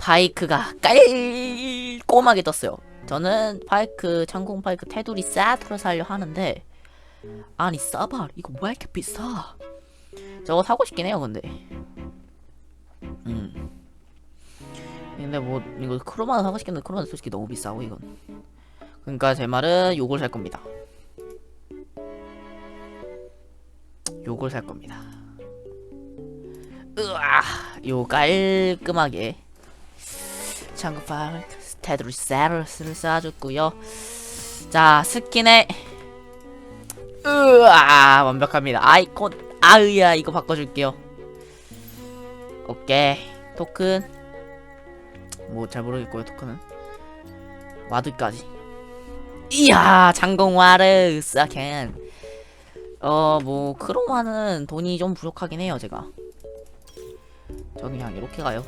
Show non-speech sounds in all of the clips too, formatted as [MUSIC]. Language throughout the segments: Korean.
파이크가 깔끔하게 떴어요. 저는 파이크 창공 파이크 테두리 세트로 살려 하는데 아니 싸발 이거 왜 이렇게 비싸? 저거 사고 싶긴 해요 근데. 음. 근데 뭐 이거 크로마도 사고 싶겠는데 크로마 솔직히 너무 비싸고 이건. 그러니까 제 말은 요걸 살 겁니다. 요걸 살 겁니다. 으아, 요 깔끔하게 창고파 테두리 세르스를 쏴줬고요. 자 스킨에 으아 완벽합니다. 아이콘 아으야 이거 바꿔줄게요. 오케이 토큰 뭐 잘 모르겠고요 토큰은 와드까지. 이야 장공 와르 싸캔. 어뭐 크로마는 돈이 좀 부족하긴 해요 제가. 저는 그냥 이렇게 가요.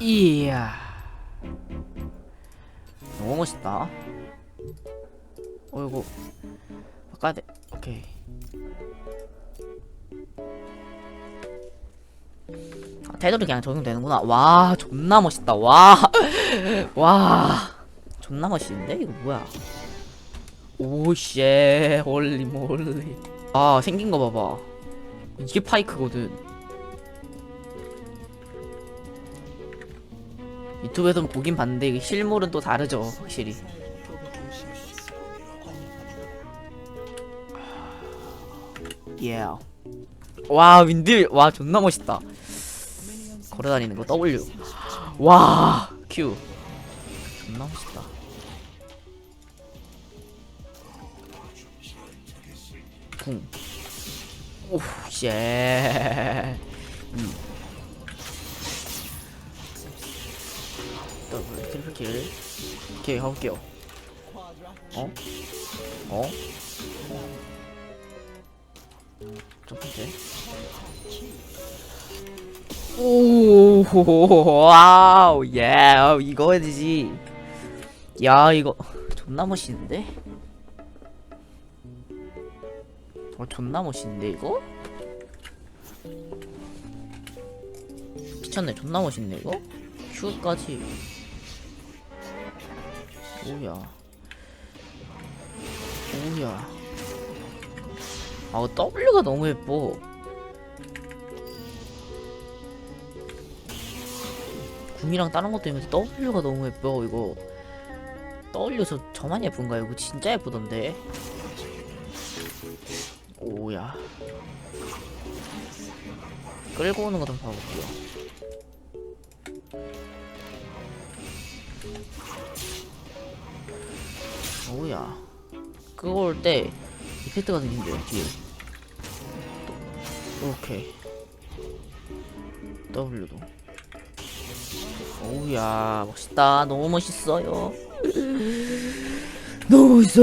이야. 너무 멋있다. 어이구. 바꿔야 돼. 오케이. 아, 테두리 그냥 적용되는구나. 와, 존나 멋있다. 와. [LAUGHS] 와. 존나 멋있는데? 이거 뭐야? 오쉣. 홀리 몰리. 아, 생긴 거 봐봐. 이게 파이크거든. 유튜브에서 보긴 봤는데 실물은 또 다르죠 확실히. 예. 와 윈들 와 존나 멋있다. 걸어다니는 거 W. 와 Q. 존나 멋있다. 쿵. 오우 쉣 오케이 가볼게요. 어? 어? 첫 번째 오 와우 예 이거 해야 되지. 야 이거 존나 멋있는데? 어 존나 멋있는데 이거? 미쳤네 존나 멋있네 이거? 큐까지 오야? 오야? 아 W가 너무 예뻐. 궁이랑 다른 것도 있는데 W가 너무 예뻐 이거. W 저 저만 예쁜가요? 이거 진짜 예쁘던데. 오야? 끌고 오는 거 좀 봐볼게요 오야? 그거 올 때 이펙트가 생긴대요 뒤에 오케이. W도. 오야 멋있다. 너무 멋있어요. [LAUGHS] 너무 멋있어